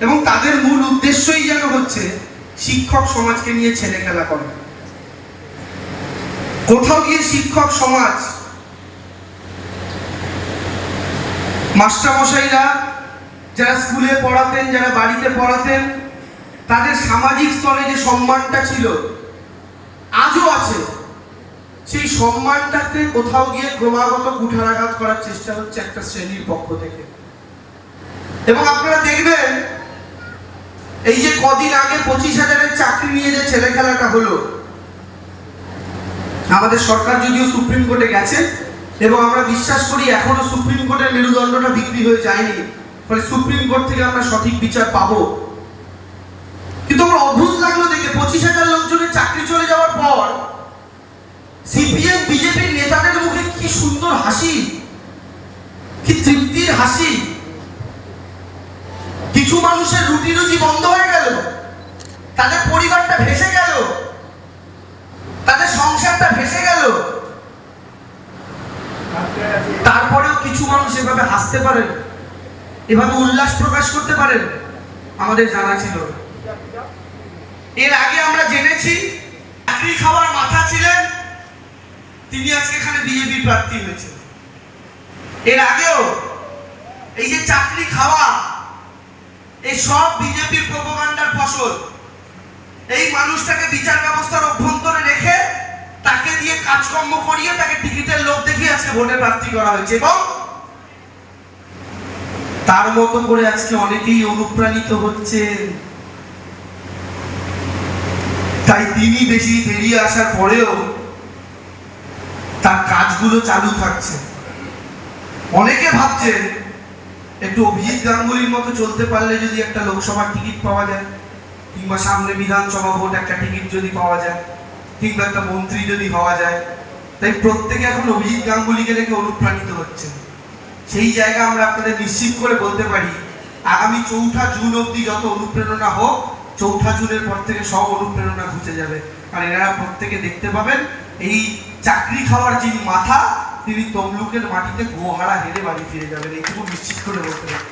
এবং তাদের মূল উদ্দেশ্যই যেন হচ্ছে শিক্ষক সমাজকে নিয়ে ছেলে খেলা করা। কোথাও গিয়ে শিক্ষক সমাজ, মাস্টারমশাইরা যারা স্কুলে পড়াতেন, যারা বাড়িতে পড়াতেন, তাদের সামাজিক স্তরে যে সম্মানটা ছিল, আজও আছে। সেই সম্মানটাতে কোথাও গিয়ে ক্রমাগত কুঠারাঘাত করার চেষ্টা হচ্ছে একটা শ্রেণির পক্ষ থেকে। এবং আপনারা দেখবেন এই যে কদিন আগে পঁচিশ হাজারের চাকরি নিয়ে যে ছেলে খেলাটা হলো, আমাদের সরকার যদিও সুপ্রিম কোর্টে গেছে, এবং আমরা বিশ্বাস করি এখনও সুপ্রিম কোর্টের মেরুদণ্ডটা বিক্রি হয়ে যায়নি, ফলে সুপ্রিম কোর্ট থেকে আমরা সঠিক বিচার পাবো। কিন্তু আমার অদ্ভুত লাগল দেখে, পঁচিশ হাজার লোকজনের চাকরি চলে যাওয়ার পর সিপিএম, বিজেপির নেতাদের মুখে কি সুন্দর হাসি, কি তৃপ্তির হাসি। কিছু মানুষের রুটি রুজি বন্ধ তাদের পরিবারটা ভেসে গেল। তাদের সংসারটা ভেসে গেল। তারপরেও কিছু মানুষ এভাবে হাসতে পারেন, এভাবে উল্লাস প্রকাশ করতে পারেন, আমাদের জানা ছিল। এর আগে আমরা জেনেছি, চাকরি খাওয়ার মাথা ছিলেন, তিনি আজকে এখানে বিজেপি প্রার্থী হয়েছে এর আগেও এই যে চাকরি খাওয়া, এই সব বিজেপির প্রোপাগান্ডার ফসল এই মানুষটাকে বিচার ব্যবস্থার অভ্যন্তরে রেখে তাকে দিয়ে কাজকর্ম করিয়ে তাকে টিকিটের লোক দেখিয়ে আজকে ভোটে প্রার্থী করা হয়েছে এবং তার মতো করে আজকে অনেকেই অনুপ্রাণিত হচ্ছেন তাই তিনি বেশি বেরিয়ে আসার পরেও তার কাজগুলো চালু থাকছে। অনেকে ভাবছেন, একটু অভিজিৎ গাঙ্গুলির মতো চলতে পারলে যদি একটা লোকসভার টিকিট পাওয়া যায়। কিংবা সামনে বিধানসভা ভোট একটা টিকিট যদি পাওয়া যায়, কিংবা একটা মন্ত্রী যদি হওয়া যায়, তাই প্রত্যেকে এখন অভিজিৎ গাঙ্গুলিকে দেখে অনুপ্রাণিত হচ্ছে সেই জায়গা আমরা আপনাদের নিশ্চিত করে বলতে পারি, আগামী চৌঠা জুন অবধি যত অনুপ্রেরণা হোক, চৌঠা জুনের পর থেকে সব অনুপ্রেরণা ঘুচে যাবে। আর এনারা প্রত্যেকে দেখতে পাবেন, এই চাকরি খাওয়ার যিনি মাথা, তিনি তমলুকের মাটিতে গোহারা হেরে বাড়ি ফিরে যাবেন, এইটুকু নিশ্চিত করে বলতে পারি।